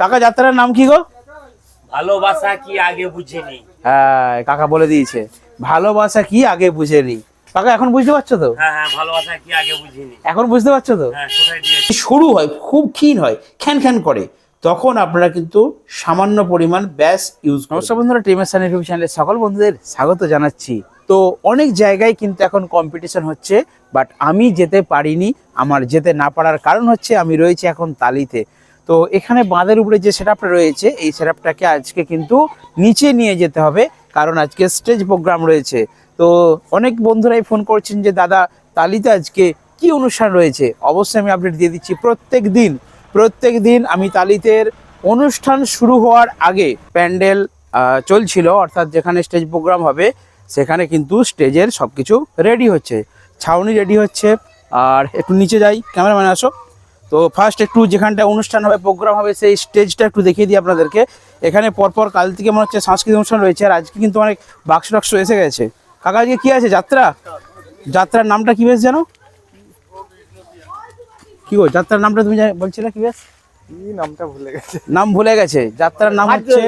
কাকা যাত্রার নাম কি গো? ভালোবাসা কি আগে বুঝিনি। হ্যাঁ কাকা বলে দিয়েছে ভালোবাসা কি আগে বুঝেনি। কাকা এখন বুঝতে পারছ তো? হ্যাঁ হ্যাঁ ভালোবাসা কি আগে বুঝিনি। এখন বুঝতে পারছ তো? হ্যাঁ কোথায় দিয়েছি শুরু হয় খুব ক্ষীণ হয় খ্যান খ্যান করে। তখন আপনারা কিন্তু সামান্য পরিমাণ ব্যাস ইউজ নমস্কার বন্ধুরা টিমের ইউটিউব চ্যানেলে সকল বন্ধুদের স্বাগত জানাচ্ছি। তো অনেক জায়গায় কিন্তু এখন কম্পিটিশন হচ্ছে বাট আমি যেতে পারিনি আমার যেতে না পারার কারণ হচ্ছে আমি রয়েছি এখন তালিতে। তো এখানে বাঁধের উপরে যে সেট রয়েছে, এই সেট আজকে কিন্তু নিচে নিয়ে যেতে হবে, কারণ আজকে স্টেজ প্রোগ্রাম রয়েছে। তো অনেক বন্ধুরাই ফোন করছেন যে, দাদা, তালিতে আজকে কি অনুষ্ঠান রয়েছে? অবশ্যই আমি আপডেট দিয়ে দিচ্ছি, প্রত্যেক দিন প্রত্যেক দিন আমি তালিতের অনুষ্ঠান শুরু হওয়ার আগে প্যান্ডেল চলছিল, অর্থাৎ যেখানে স্টেজ প্রোগ্রাম হবে, সেখানে কিন্তু স্টেজের সব কিছু রেডি হচ্ছে। ছাউনি রেডি হচ্ছে, আর একটু নিচে যাই, ক্যামেরাম্যান আসো। তো ফার্স্ট একটু যেখানটা অনুষ্ঠান হবে প্রোগ্রাম হবে সেই স্টেজটা একটু দেখিয়ে দিই আপনাদেরকে। এখানে পরপর কাল থেকে মনে হচ্ছে সাংস্কৃতিক অনুষ্ঠান রয়েছে আর আজকে কিন্তু অনেক বাক্স টাক্স এসে গেছে। কাকা আজকে কী আছে? যাত্রা? যাত্রার নামটা কী বেশ জানো? কি গো যাত্রার নামটা তুমি বলছিলে কি বেশ? নামটা ভুলে গেছে। নাম ভুলে গেছে। যাত্রার নাম হচ্ছে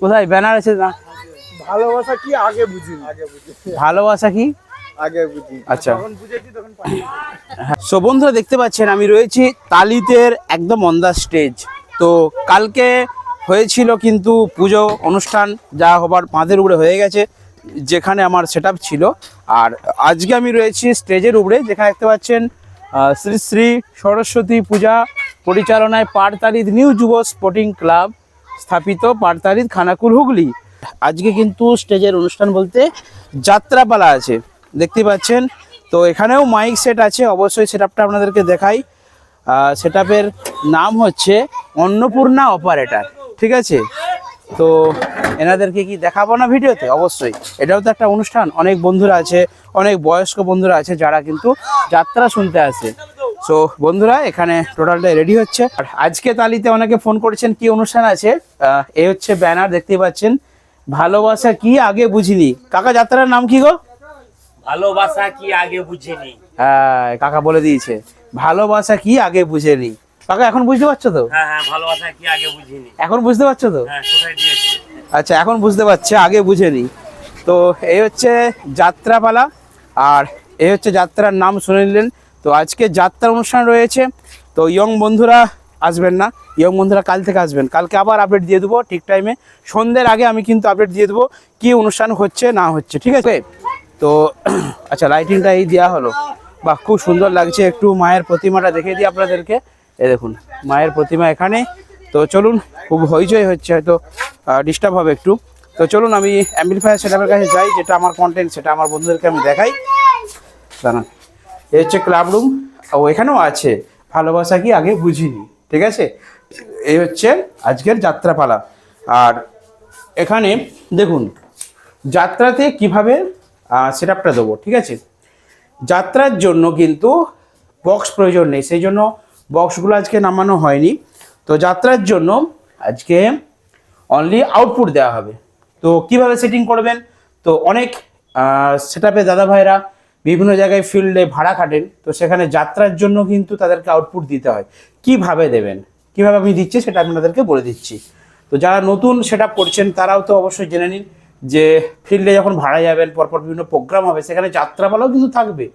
কোথায়? ব্যানার আছে না? ভালোবাসা কি আগে বুঝিনি? আগে বুঝি ভালোবাসা কি? আগে বুঝি। আচ্ছা। সো বন্ধুরা দেখতে পাচ্ছেন আমি রয়েছি তালিতের একদম অন দ্য স্টেজ তো কালকে হয়েছিল কিন্তু পুজো অনুষ্ঠান যা হবার বাঁধের উপরে হয়ে গেছে যেখানে আমার সেট ছিল। আর আজকে আমি রয়েছি স্টেজের উপরে যেখানে দেখতে পাচ্ছেন শ্রী শ্রী সরস্বতী পূজা পরিচালনায় পাড়তালিদ নিউ যুব স্পোর্টিং ক্লাব স্থাপিত পাড়তালিদ খানাকুল হুগলি। আজকে কিন্তু স্টেজের অনুষ্ঠান বলতে যাত্রাপালা আছে। দেখতে পাচ্ছেন। তো এখানেও মাইক সেট আছে, অবশ্যই সেটআপটা আপনাদেরকে দেখাই। সেটআপের নাম হচ্ছে অন্নপূর্ণা অপারেটর ঠিক আছে? তো এনাদেরকে কি দেখাবো না ভিডিওতে? অবশ্যই। এটাও তো একটা অনুষ্ঠান, অনেক বন্ধুরা আছে, অনেক বয়স্ক বন্ধুরা আছে যারা কিন্তু যাত্রা শুনতে আসে। সো বন্ধুরা, এখানে টোটালটা রেডি হচ্ছে। আর আজকে তালিতে অনেকে ফোন করেছেন, কি অনুষ্ঠান আছে? এ হচ্ছে ব্যানার দেখতে পাচ্ছেন। ভালোবাসা কি আগে বুঝিনি। কাকা, যাত্রার নাম কি গো? ভালোবাসা কি আগে বুঝিনি? হ্যাঁ কাকা বলে দিয়েছে ভালোবাসা কি আগে বুঝেনি। কাকা এখন বুঝতে পারছ তো? হ্যাঁ হ্যাঁ ভালোবাসা কি আগে বুঝিনি। এখন বুঝতে পারছ তো? হ্যাঁ কোথায় দিয়েছি? আচ্ছা এখন বুঝতে পারছে আগে বুঝেনি। তো এই হচ্ছে যাত্রাপালা আর এই হচ্ছে যাত্রার নাম শুনে নিলেন। তো আজকে যাত্রা অনুষ্ঠান রয়েছে। তো ইয়ং বন্ধুরা আসবেন না ইয়ং বন্ধুরা কাল থেকে আসবেন। কালকে আবার আপডেট দিয়ে দেবো ঠিক টাইমে সন্ধ্যের আগে আমি কিন্তু আপডেট দিয়ে দেবো কী অনুষ্ঠান হচ্ছে না হচ্ছে ঠিক আছে? তো আচ্ছা লাইটিংটা এই দেওয়া হলো। বাহ, খুব সুন্দর লাগছে। একটু মায়ের প্রতিমাটা দেখিয়ে দিই আপনাদেরকে। এ দেখুন, মায়ের প্রতিমা এখানে। তো চলুন, খুব হইচই হচ্ছে, হয়তো ডিস্টার্ব হবে একটু। তো চলুন, আমি অ্যাম্পলিফায়ার সেটআপের কাছে যাই, যেটা আমার কন্টেন্ট সেটা আমার বন্ধুদেরকে আমি দেখাই। দাঁড়ান। এ হচ্ছে ক্লাব রুম ও, এখানেও আছে। ভালোবাসা কি আগে বুঝিনি, ঠিক আছে? এই হচ্ছে আজকের যাত্রাপালা। আর এখানে, দেখুন, যাত্রাতে কীভাবে সেটআপটা দেবো, ঠিক আছে? যাত্রার জন্য কিন্তু বক্স প্রয়োজন নেই, সেই জন্য বক্সগুলো আজকে নামানো হয়নি। তো যাত্রার জন্য আজকে অনলি আউটপুট দেওয়া হবে। তো কীভাবে সেটিং করবেন? তো অনেক সেট আপে দাদা ভাইরা বিভিন্ন জায়গায় ফিল্ডে ভাড়া খাটেন, তো সেখানে যাত্রার জন্য কিন্তু তাদেরকে আউটপুট দিতে হয়। কীভাবে দেবেন? কীভাবে আমি দিচ্ছি সেটা আপনাদেরকে বলে দিচ্ছি। তো যারা নতুন সেট করছেন, তারাও তো অবশ্যই জেনে নিন। যে ফিল্ডে যখন ভাড়া যাবেন পরপর বিভিন্ন প্রোগ্রাম হবে, সেখানে যাত্রাপালাও কিন্তু থাকবে।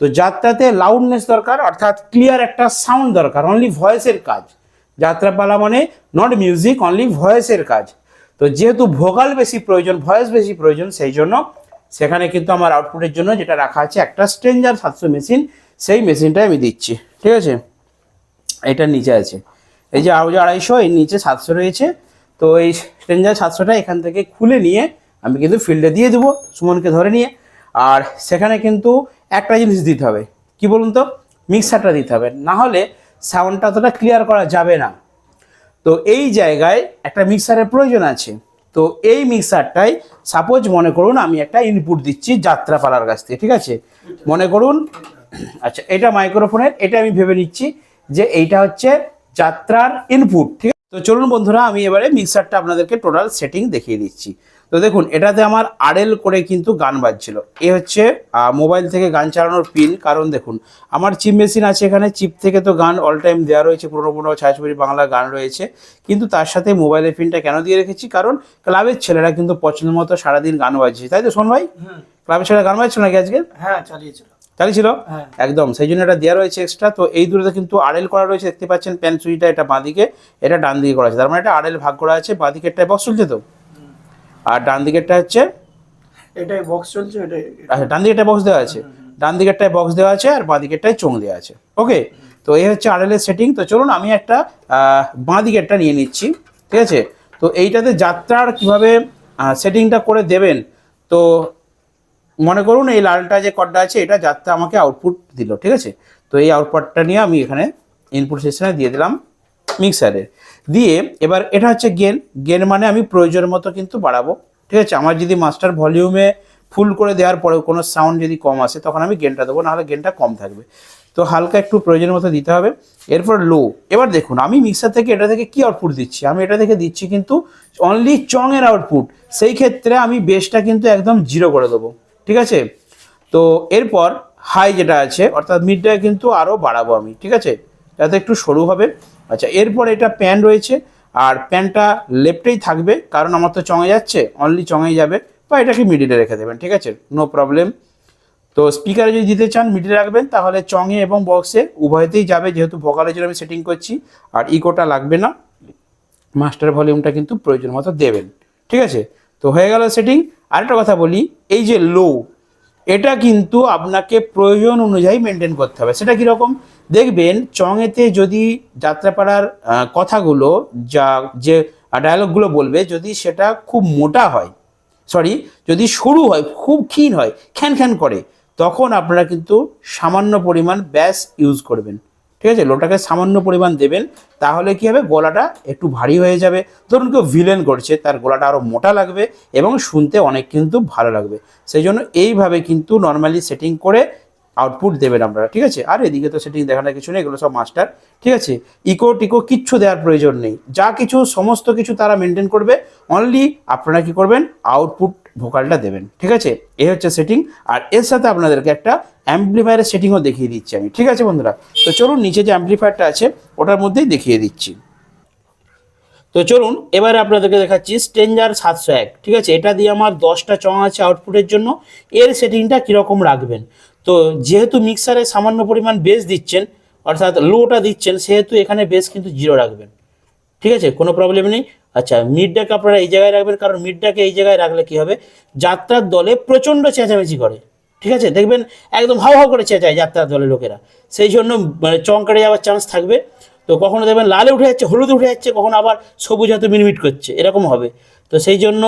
তো যাত্রাতে লাউডনেস দরকার, অর্থাৎ ক্লিয়ার একটা সাউন্ড দরকার অনলি ভয়েসের কাজ। যাত্রাপালা মানে নট মিউজিক অনলি ভয়েসের কাজ। তো যেহেতু ভোকাল বেশি প্রয়োজন ভয়েস বেশি প্রয়োজন, সেই জন্য সেখানে কিন্তু আমার আউটপুটের জন্য যেটা রাখা আছে, একটা স্ট্রেঞ্জার সাতশো মেশিন সেই মেশিনটাই আমি দিচ্ছি। ঠিক আছে? এটার নিচে আছে। এই যে যে আড়াইশো, এর নিচে সাতশো রয়েছে। তো এই স্ট্রেঞ্জার সাতশোটা এখান থেকে খুলে নিয়ে আমি কিন্তু ফিল্ডে দিয়ে দেবো সুমনকে ধরে নিয়ে। আর সেখানে কিন্তু একটা জিনিস দিতে হবে। কি বলুন তো? মিক্সারটা দিতে হবে। না হলে সাউন্ডটা অতটা ক্লিয়ার করা যাবে না। তো এই জায়গায় একটা মিক্সারের প্রয়োজন আছে। তো এই মিক্সারটাই সাপোজ মনে করুন আমি একটা ইনপুট দিচ্ছি যাত্রাপালার কাছ থেকে, ঠিক আছে? মনে করুন আচ্ছা এটা মাইক্রোফোনের এটা আমি ভেবে নিচ্ছি যে এইটা হচ্ছে যাত্রার ইনপুট ঠিক আছে? তো চলুন বন্ধুরা, আমি এবারে মিক্সারটা আপনাদেরকে টোটাল সেটিং দেখিয়ে দিচ্ছি। তো দেখুন এটাতে আমার আরএল করে কিন্তু গান বাজছিল। এ হচ্ছে মোবাইল থেকে গান চালানোর পিন। কারণ দেখুন আমার চিপ মেশিন আছে এখানে চিপ থেকে তো গান অল টাইম দেওয়া রয়েছে পুরোনো পুরোনো ছায়াছবি বাংলা গান রয়েছে। কিন্তু তার সাথে মোবাইলের পিনটা কেন দিয়ে রেখেছি? কারণ ক্লাবের ছেলেরা কিন্তু পছন্দ মতো সারাদিন গান বাজছে তাই তো শোন ভাই? ক্লাবের ছেলেরা গান বাজছিল নাকি আজকে? হ্যাঁ চালিয়েছিল। চালিয়েছিল? হ্যাঁ। একদম সেই জন্য এটা দেওয়া রয়েছে এক্সট্রা তো এই দুটোতে কিন্তু আড়েল করা রয়েছে দেখতে পাচ্ছেন প্যান সুইটা এটা বাঁদিকে এটা ডান দিকে করা আছে। তার মানে এটা আড়েল ভাগ করা আছে বাঁদিকে একটা বক্স চলছে তো? আর ডান দিকেরটা হচ্ছে? এটাই বক্স চলছে এটাই আচ্ছা ডান দিকেরটায় বক্স দেওয়া আছে। ডান দিকেরটায় বক্স দেওয়া আছে আর বাঁ দিকেরটায় চোং দেওয়া আছে। ওকে তো এই হচ্ছে আড়েলের সেটিং তো চলুন আমি একটা বাঁ দিকেরটা নিয়ে নিচ্ছি। ঠিক আছে? তো এইটাতে যাত্রার কীভাবে সেটিংটা করে দেবেন? তো মনে করুন এই লালটা যে কডটা আছে এটা যাত্রা আমাকে আউটপুট দিল। ঠিক আছে? তো এই আউটপুটটা নিয়ে আমি এখানে ইনপুট সেকশনে দিয়ে দিলাম মিক্সারে দিয়ে এবার এটা হচ্ছে গেন গেন মানে আমি প্রয়োজন মতো কিন্তু বাড়াবো, ঠিক আছে? আমার যদি মাস্টার ভলিউমে ফুল করে দেওয়ার পরেও কোনো সাউন্ড যদি কম আসে, তখন আমি গেনটা দেবো, নাহলে গেনটা কম থাকবে। তো হালকা একটু প্রয়োজন মতো দিতে হবে। এরপর লো এবার দেখুন, আমি মিক্সার থেকে এটা থেকে কি আউটপুট দিচ্ছি? আমি এটা থেকে দিচ্ছি কিন্তু অনলি চংয়ের আউটপুট সেই ক্ষেত্রে আমি বেসটা কিন্তু একদম জিরো করে দেবো, ঠিক আছে? তো এরপর হাই যেটা আছে, অর্থাৎ মিডটা কিন্তু আরও বাড়াবো আমি, ঠিক আছে? যাতে একটু সরু হবে। আচ্ছা এরপর এটা প্যান রয়েছে, আর প্যানটা লেফটেই থাকবে, কারণ আমার তো চঙে যাচ্ছে অনলি চঙেই যাবে, বা এটাকে মিডিলে রেখে দেবেন, ঠিক আছে? নো প্রবলেম তো স্পিকারে যদি দিতে চান মিডিলে রাখবেন, তাহলে চঙে এবং বক্সে উভয়তেই যাবে, যেহেতু ভোকালের জন্য আমি সেটিং করছি, আর ইকোটা লাগবে না। মাস্টার ভলিউমটা কিন্তু প্রয়োজন মতো দেবেন, ঠিক আছে? তো হয়ে গেল সেটিং আরেকটা কথা বলি, এই যে লো এটা কিন্তু আপনাকে প্রয়োজন অনুযায়ী মেনটেন করতে হবে। সেটা কীরকম? দেখবেন চঙেতে যদি যাত্রাপাড়ার কথাগুলো যা, যে ডায়ালগগুলো বলবে, যদি সেটা খুব মোটা হয় সরি যদি সরু হয়, খুব ক্ষীণ হয়, খ্যান খ্যান করে, তখন আপনারা কিন্তু সামান্য পরিমাণ ব্যাস ইউজ করবেন। ঠিক আছে? লোটাকে সামান্য পরিমাণ দেবেন, তাহলে কি হবে? গলাটা একটু ভারী হয়ে যাবে। ধরুন কেউ ভিলেন করছে, তার গলাটা আরও মোটা লাগবে এবং শুনতে অনেক কিন্তু ভালো লাগবে। সেই জন্য এইভাবে কিন্তু নর্মালি সেটিং করে আউটপুট দেবেন আপনারা, ঠিক আছে? আর এদিকে তো সেটিং দেখানোর কিছু নেই, এগুলো সব মাস্টার ঠিক আছে? ইকো টিকো কিচ্ছু দেওয়ার প্রয়োজন নেই। যা কিছু, সমস্ত কিছু তারা মেনটেন করবে অনলি আপনারা কি করবেন? আউটপুট ভোকালটা দেবেন, ঠিক আছে? এই হচ্ছে সেটিং আর এর সাথে আপনাদেরকে একটা অ্যাম্পলিফায়ারের সেটিংও দেখিয়ে দিচ্ছি আমি, ঠিক আছে বন্ধুরা? তো চলুন নিচে যে অ্যাম্পলিফায়ারটা আছে, ওটার মধ্যেই দেখিয়ে দিচ্ছি। তো চলুন, এবারে আপনাদেরকে দেখাচ্ছি স্টেঞ্জার সাতশো এক, ঠিক আছে? এটা দিয়ে আমার দশটা চং আছে আউটপুটের জন্য। এর সেটিংটা কীরকম রাখবেন? তো যেহেতু মিক্সারে সামান্য পরিমাণ বেস দিচ্ছেন, অর্থাৎ লোটা দিচ্ছেন, সেহেতু এখানে বেস কিন্তু জিরো রাখবেন। ঠিক আছে? কোনো প্রবলেম নেই। আচ্ছা মিডডাকে আপনারা এই জায়গায় রাখবেন, কারণ মিডডাকে এই জায়গায় রাখলে কি হবে? যাত্রার দলে প্রচণ্ড চেঁচামেচি করে। ঠিক আছে? দেখবেন একদম হাও হাও করে চেঁচায় যাত্রার দলের লোকেরা। সেই জন্য মানে চং যাওয়ার চান্স থাকবে। তো কখনো দেখবেন লালে উঠে যাচ্ছে, হলুদ উঠে যাচ্ছে, কখনো আবার সবুজ হয়তো মিটমিট করছে। এরকম হবে। তো সেই জন্য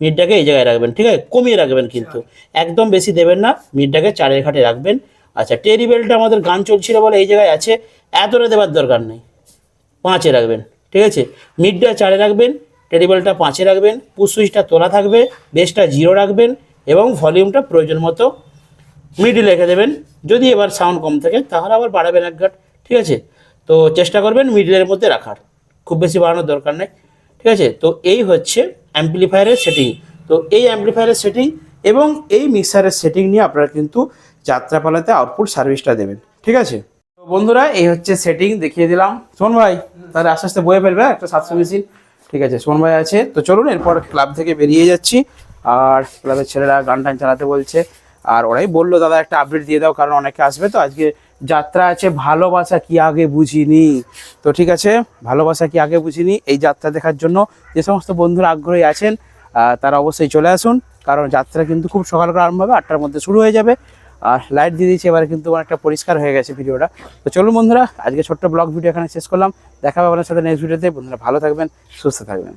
মিডটাকে এই জায়গায় রাখবেন, ঠিক আছে? কমিয়ে রাখবেন কিন্তু। একদম বেশি দেবেন না মিডটাকে চারের ঘাটে রাখবেন। আচ্ছা টেরি টেরিবেলটা আমাদের গান চলছিল বলে এই জায়গায় আছে, এতটা দেওয়ার দরকার নেই। পাঁচে রাখবেন, ঠিক আছে? মিডটা চারে রাখবেন টেরিবেলটা পাঁচে রাখবেন, পুশ সুইচটা তোলা থাকবে, বেসটা জিরো রাখবেন এবং ভলিউমটা প্রয়োজন মতো মিডিল রেখে দেবেন। যদি এবার সাউন্ড কম থাকে, তাহলে আবার বাড়াবেন এক ঘাট, ঠিক আছে? তো চেষ্টা করবেন মিডিলের মধ্যে রাখার। খুব বেশি বাড়ানোর দরকার নেই, ঠিক আছে? তো এই হচ্ছে অ্যাম্পলিফায়ারের সেটিং তো এই অ্যাম্পলিফায়ারের সেটিং এবং এই মিক্সারের সেটিং নিয়ে আপনারা কিন্তু যাত্রাপালাতে আউটপুট সার্ভিসটা দেবেন। ঠিক আছে? তো বন্ধুরা, এই হচ্ছে সেটিং দেখিয়ে দিলাম। শোন ভাই, তাহলে আস্তে আস্তে বয়ে ফেলবে একটা সাতশো মেশিন ঠিক আছে সোন ভাই আছে। তো চলুন, এরপর ক্লাব থেকে বেরিয়ে যাচ্ছি। আর ক্লাবের ছেলেরা গান টান চালাতে বলছে। আর ওরাই বলল, দাদা, একটা আপডেট দিয়ে দাও, কারণ অনেকে আসবে। তো আজকে যাত্রা আছে, ভালোবাসা কি আগে বুঝিনি? তো ঠিক আছে, ভালোবাসা কি আগে বুঝিনি? এই যাত্রা দেখার জন্য যে সমস্ত বন্ধুরা আগ্রহী আছেন তারা অবশ্যই চলে আসুন, কারণ যাত্রা কিন্তু খুব সকাল করে আরম্ভ হবে, আটটার মধ্যে শুরু হয়ে যাবে। আর লাইট দিয়ে দিয়েছি, এবার কিন্তু অনেকটা পরিষ্কার হয়ে গেছে ভিডিওটা। তো চলুন বন্ধুরা, আজকে ছোট্ট ব্লগ ভিডিও এখানে শেষ করলাম। দেখা হবে আপনার সাথে নেক্সট ভিডিওতে বন্ধুরা ভালো থাকবেন, সুস্থ থাকবেন।